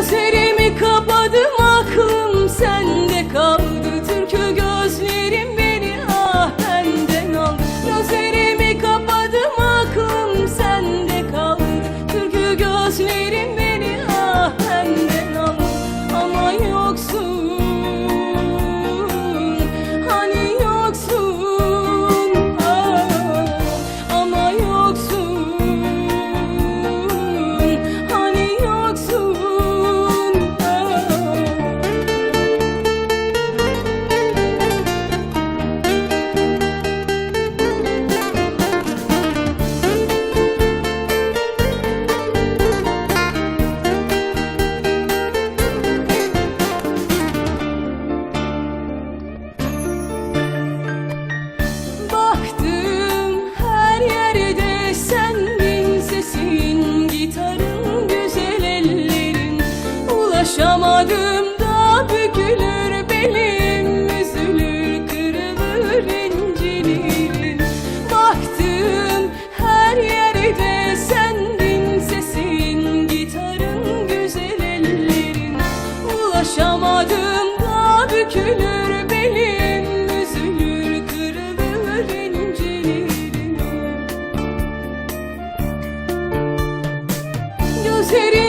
Gözlerimi kapadım aklım sende kaldı. Türkü gözlerim beni ah benden aldı. Gözlerimi kapadım aklım sende kaldı. Türkü gözlerim Ulaşamadım da bükülür belim Üzülür kırılır incinirim Baktım her yerde sendin Sesin gitarın güzel ellerin. Ulaşamadım da bükülür belim City